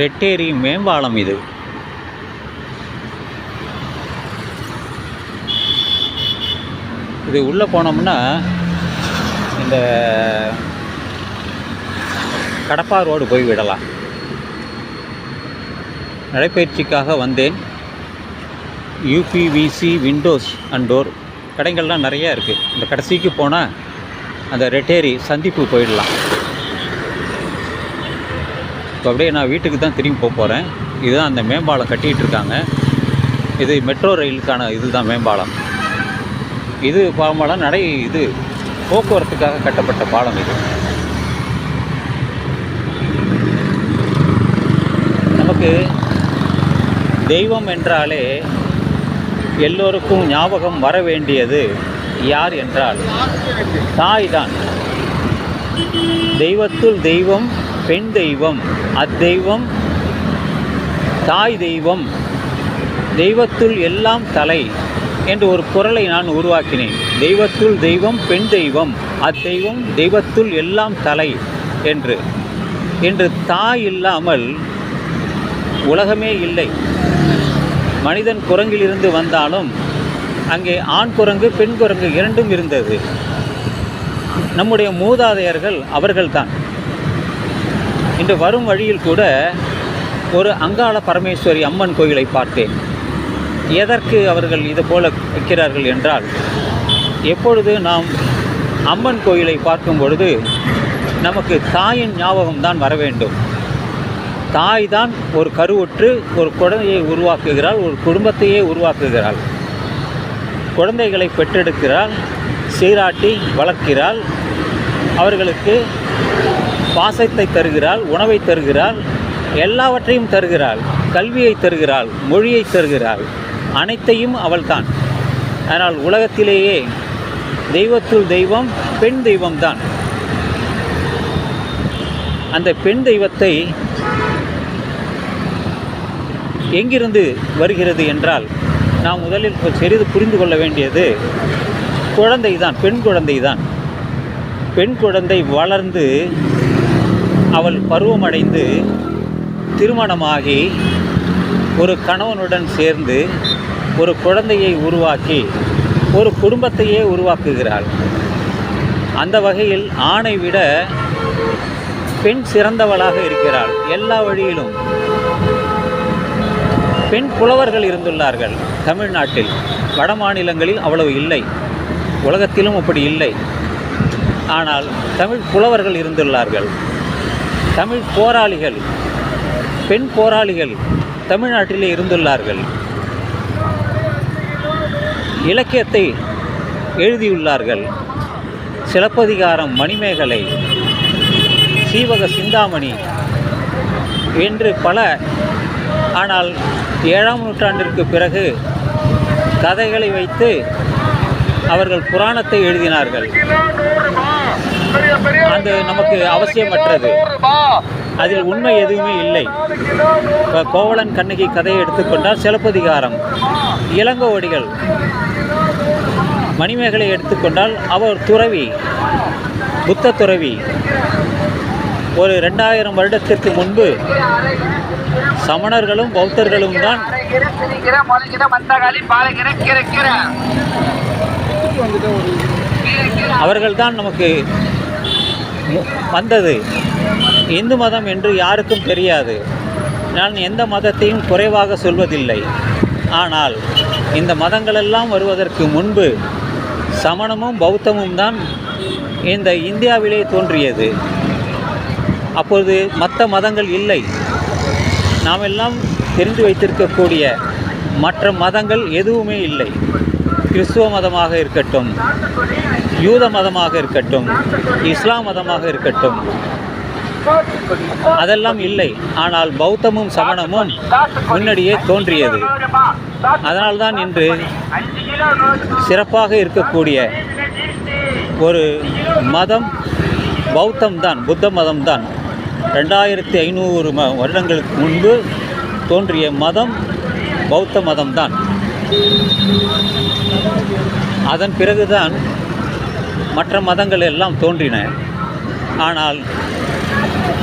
ரெட்டேரி மேம்பாலம் இது. இது உள்ளே போனோம்னா இந்த கடப்பா ரோடு போய் விடலாம். நடைப்பயிற்சிக்காக வந்தேன். யூபிவிசி விண்டோஸ் அண்ட் டோர் கடைகள்லாம் நிறையா இருக்குது இந்த கடைசிக்கு போனால் அந்த ரெட்டேரி சந்திப்பு போயிடலாம். இப்போ அப்படியே நான் வீட்டுக்கு தான் திரும்பி போக போகிறேன் இதுதான் அந்த மேம்பாலம் கட்டிகிட்டு இருக்காங்க. இது மெட்ரோ ரயிலுக்கான இதுதான் மேம்பாலம். இது பாலம்பாலம் நடை இது போக்குவரத்துக்காக கட்டப்பட்ட பாலம் இது. நமக்கு தெய்வம் என்றாலே எல்லோருக்கும் ஞாபகம் வர வேண்டியது யார் என்றால் தாய் தான் தெய்வத்துள் தெய்வம் பெண் தெய்வம் அத்தெய்வம் தாய் தெய்வம் தெய்வத்துள் எல்லாம் தலை என்று ஒரு குரலை நான் உருவாக்கினேன். தெய்வத்துள் தெய்வம் பெண் தெய்வம் அத்தெய்வம் தெய்வத்துள் எல்லாம் தலை என்று. என்று தாய் இல்லாமல் உலகமே இல்லை. மனிதன் குரங்கிலிருந்து வந்தாலும் அங்கே ஆண் குரங்கு பெண் குரங்கு இரண்டும் இருந்தது. நம்முடைய மூதாதையர்கள் அவர்கள்தான். இன்று வரும் வழியில் கூட ஒரு அங்காள பரமேஸ்வரி அம்மன் கோயிலை பார்த்தேன். எதற்கு அவர்கள் இது போல வைக்கிறார்கள் என்றால் எப்பொழுது நாம் அம்மன் கோயிலை பார்க்கும் பொழுது நமக்கு தாயின் ஞாபகம் தான் வர வேண்டும். தாய் தான் ஒரு கருவுற்று ஒரு குழந்தையை உருவாக்குகிறாள் ஒரு குடும்பத்தையே உருவாக்குகிறாள். குழந்தைகளை பெற்றெடுக்கிறாள் சீராட்டி வளர்க்கிறாள். அவர்களுக்கு பாசத்தை தருகிறாள் உணவை தருகிறாள் எல்லாவற்றையும் தருகிறாள் கல்வியை தருகிறாள் மொழியை தருகிறாள் அனைத்தையும் அவள்தான். ஆனால் உலகத்திலேயே தெய்வத்துள் தெய்வம் பெண் தெய்வம்தான். அந்த பெண் தெய்வத்தை எங்கிருந்து வருகிறது என்றால் நாம் முதலில் சிறிது புரிந்து கொள்ள வேண்டியது குழந்தை தான் பெண் குழந்தை தான் பெண் குழந்தை வளர்ந்து அவள் பருவமடைந்து திருமணமாகி ஒரு கணவனுடன் சேர்ந்து ஒரு குழந்தையை உருவாக்கி ஒரு குடும்பத்தையே உருவாக்குகிறாள். அந்த வகையில் ஆணை விட பெண் சிறந்தவளாக இருக்கிறாள். எல்லா வழியிலும் பெண் புலவர்கள் இருந்துள்ளார்கள். தமிழ்நாட்டில் வட மாநிலங்களில் அவ்வளவு இல்லை. உலகத்திலும் அப்படி இல்லை. ஆனால் தமிழ் புலவர்கள் இருந்துள்ளார்கள். தமிழ் போராளிகள் பெண் போராளிகள் தமிழ்நாட்டிலே இருந்துள்ளார்கள். இலக்கியத்தை எழுதியுள்ளார்கள். சிலப்பதிகாரம் மணிமேகலை சீவக சிந்தாமணி என்று பல ஆனால் ஏழாம் நூற்றாண்டிற்கு பிறகு கதைகளை வைத்து அவர்கள் புராணத்தை எழுதினார்கள். அது நமக்கு அவசியமற்றது. அதில் உண்மை எதுவுமே இல்லை. இப்போ கோவலன் கண்ணகி கதையை எடுத்துக்கொண்டால் சிலப்பதிகாரம். இளங்கோவடிகள் மணிமேகலை எடுத்துக்கொண்டால் அவர் துறவி புத்த துறவி. ஒரு ரெண்டாயிரம் வருடத்திற்கு முன்பு சமணர்களும் பௌத்தர்களும் தான் அவர்கள்தான் நமக்கு வந்தது. இந்து மதம் என்று யாருக்கும் தெரியாது. நான் எந்த மதத்தையும் குறைவாக சொல்வதில்லை. ஆனால் இந்த மதங்களெல்லாம் வருவதற்கு முன்பு சமணமும் பௌத்தமும் தான் இந்த இந்தியாவிலே தோன்றியது. அப்பொழுது மற்ற மதங்கள் இல்லை. நாம் எல்லாம் தெரிந்து வைத்திருக்கக்கூடிய மற்ற மதங்கள் எதுவுமே இல்லை. கிறிஸ்துவ மதமாக இருக்கட்டும் யூத மதமாக இருக்கட்டும் இஸ்லாம் மதமாக இருக்கட்டும் அதெல்லாம் இல்லை. ஆனால் பௌத்தமும் சமணமும் முன்னாடியே தோன்றியது. அதனால்தான் இன்று சிறப்பாக இருக்கக்கூடிய ஒரு மதம் பௌத்தம் தான் புத்த மதம் தான். ரெண்டாயிரத்தி ஐநூறு ம வருடங்களுக்கு முன்பு தோன்றிய மதம் பௌத்த மதம்தான் அதன் பிறகுதான் மற்ற மதங்கள் எல்லாம் தோன்றின. ஆனால்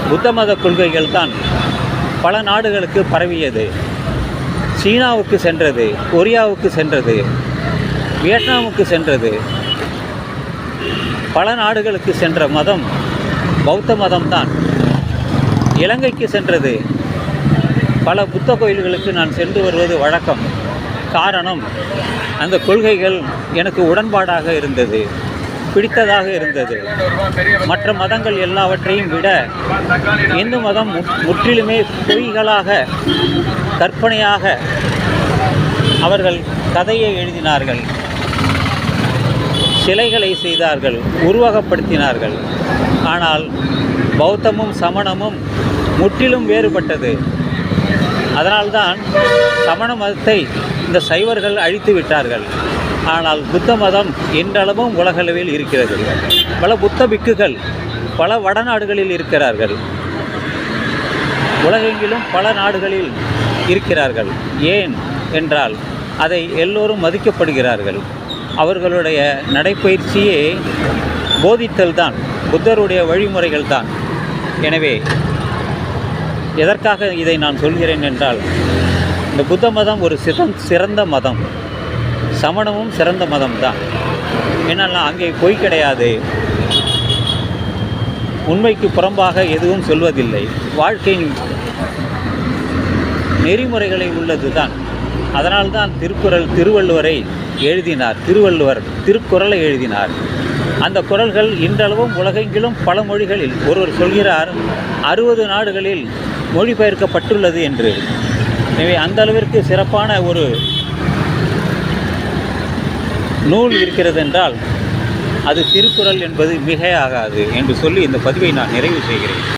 புத்த மத கொள்கைகள் தான் பல நாடுகளுக்கு பரவியது. சீனாவுக்கு சென்றது கொரியாவுக்கு சென்றது வியட்நாமுக்கு சென்றது. பல நாடுகளுக்கு சென்ற மதம் பௌத்த மதம்தான். இலங்கைக்கு சென்றது. பல புத்த கோயில்களுக்கு நான் சென்று வருவது வழக்கம். காரணம் அந்த கொள்கைகள் எனக்கு உடன்பாடாக இருந்தது பிடித்ததாக இருந்தது. மற்ற மதங்கள் எல்லாவற்றையும் விட இந்து மதம் முற்றிலுமே பொய்களாக கற்பனையாக அவர்கள் கதையை எழுதினார்கள். சிலைகளை செய்தார்கள் உருவகப்படுத்தினார்கள். ஆனால் பௌத்தமும் சமணமும் முற்றிலும் வேறுபட்டது. அதனால்தான் சமண மதத்தை இந்த சைவர்கள் அழித்து விட்டார்கள். ஆனால் புத்த மதம் என்றளவும் உலகளவில் இருக்கிறது. பல புத்த பிக்குகள் பல வடநாடுகளில் இருக்கிறார்கள். உலகெங்கிலும் பல நாடுகளில் இருக்கிறார்கள். ஏன் என்றால் அதை எல்லோரும் மதிக்கப்படுகிறார்கள். அவர்களுடைய நடைப்பயிற்சியே போதித்தல் தான் புத்தருடைய வழிமுறைகள் தான். எனவே எதற்காக இதை நான் சொல்கிறேன் என்றால் இந்த புத்த மதம் ஒரு சிதம் சிறந்த மதம். சமணமும் சிறந்த மதம் தான் என்னன்னா அங்கே பொய் கிடையாது. உண்மைக்கு புறம்பாக எதுவும் சொல்வதில்லை. வாழ்க்கையின் நெறிமுறைகளை உள்ளது தான் அதனால்தான் திருக்குறள் திருவள்ளுவரை எழுதினார். திருவள்ளுவர் திருக்குறளை எழுதினார். அந்த குறள்கள் இன்றளவும் உலகெங்கிலும் பல மொழிகளில் ஒருவர் சொல்கிறார் அறுபது நாடுகளில் மொழிபெயர்க்கப்பட்டுள்ளது என்று. எனவே அந்த அளவிற்கு சிறப்பான ஒரு நூல் இருக்கிறது என்றால் அது திருக்குறள் என்பது மிகையாகாது என்று சொல்லி இந்த பதிவை நான் நிறைவு செய்கிறேன்.